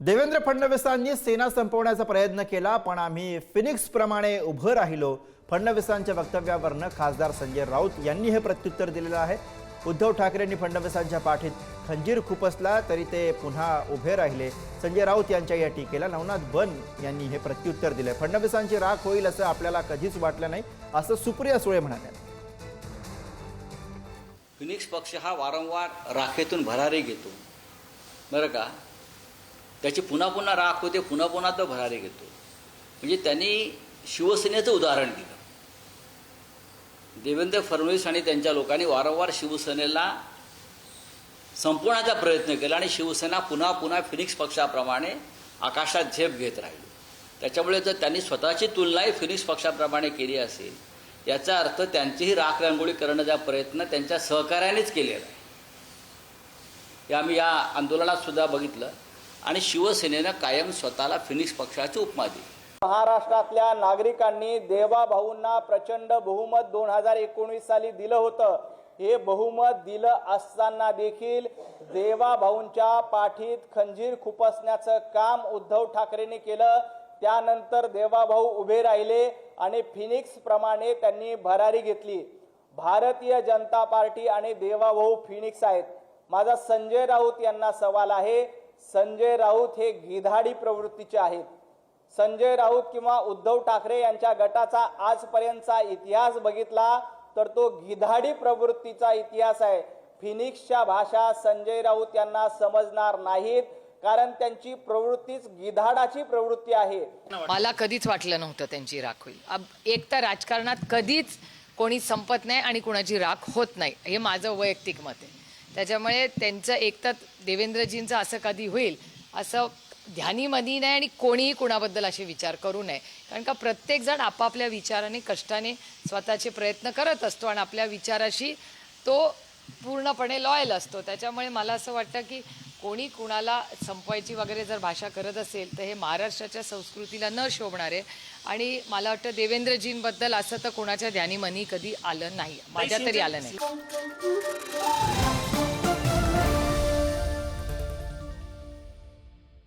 देवेंद्र फडणवीसांनी सेना संपवण्याचा प्रयत्न केला पण आम्ही फिनिक्स प्रमाणे उभं राहिलो. फडणवीसांच्या वक्तव्यावरनं खासदार संजय राऊत यांनी हे प्रत्युत्तर दिलेलं आहे. उद्धव ठाकरेंनी फडणवीसांच्या पाठीत खंजीर खुपसला तरी ते पुन्हा उभे राहिले. संजय राऊत यांच्या या टीकेला नवनाथ बन यांनी हे प्रत्युत्तर दिले फडणवीसांची राख होईल असं आपल्याला कधीच वाटलं नाही असं सुप्रिया सुळे म्हणाल्या. फिनिक्स पक्ष हा वारंवार राखेतून भरारी घेतो. बरं का? त्याची पुन्हा पुन्हा राख होते पुन्हा पुन्हा तो भरारी घेतो. म्हणजे त्यांनी शिवसेनेचं उदाहरण दिलं. देवेंद्र फडणवीस आणि त्यांच्या लोकांनी वारंवार शिवसेनेला संपवण्याचा प्रयत्न केला आणि शिवसेना पुन्हा पुन्हा फिनिक्स पक्षाप्रमाणे आकाशात झेप घेत राहिली. त्याच्यामुळे जर त्यांनी स्वतःची तुलनाही फिनिक्स पक्षाप्रमाणे केली असेल याचा अर्थ त्यांचीही राख रांगोळी करण्याचा प्रयत्न त्यांच्या सहकार्यानेच केलेला आहे. हे आम्ही या आंदोलनात सुद्धा बघितलं. आणि शिवसेनेनं कायम स्वतःला फिनिक्स पक्षाची उपमा दिली. महाराष्ट्रातल्या नागरिकांनी देवाभाऊंना प्रचंड बहुमत दोन हजार एकोणीस साली दिलं होतं. हे बहुमत दिलं असताना देखील देवाभाऊंच्या पाठीत खंजीर खुपसण्याचं काम उद्धव ठाकरेंनी केलं. त्यानंतर देवाभाऊ उभे राहिले आणि फिनिक्स प्रमाणे त्यांनी भरारी घेतली. भारतीय जनता पार्टी आणि देवाभाऊ फिनिक्स आहेत. माझा संजय राऊत यांना सवाल आहे संजय राऊत हे गिधाडी प्रवृत्तीचे आहेत. संजय राऊत किंवा उद्धव ठाकरे यांच्या गटाचा आजपर्यंतचा इतिहास बघितला तर तो गिधाडी प्रवृत्तीचा इतिहास आहे. फिनिक्सच्या भाषा संजय राऊत यांना समजणार नाहीत कारण त्यांची प्रवृत्तीच गिधाडाची प्रवृत्ती आहे. मला कधीच वाटलं नव्हतं त्यांची राख होईल. अब एक तर राजकारणात कधीच कोणी संपत नाही आणि कुणाची राख होत नाही. हे माझं वैयक्तिक मत आहे. त्याच्यामुळे त्यांचं एक तर देवेंद्रजींचं असं कधी होईल असं ध्यानीमनी नाही आणि कोणीही कुणाबद्दल असे विचार करू नये. कारण का प्रत्येकजण आपापल्या विचाराने कष्टाने स्वतःचे प्रयत्न करत असतो आणि आपल्या विचाराशी तो पूर्णपणे लॉयल असतो. त्याच्यामुळे मला असं वाटतं की कोणी कुणाला संपवायची वगैरे जर भाषा करत असेल तर हे महाराष्ट्राच्या संस्कृतीला न शोभणारे आणि मला वाटतं देवेंद्रजींबद्दल असं तर कोणाच्या ध्यानी मनी कधी आलं नाही. माझ्या तरी आलं नाही.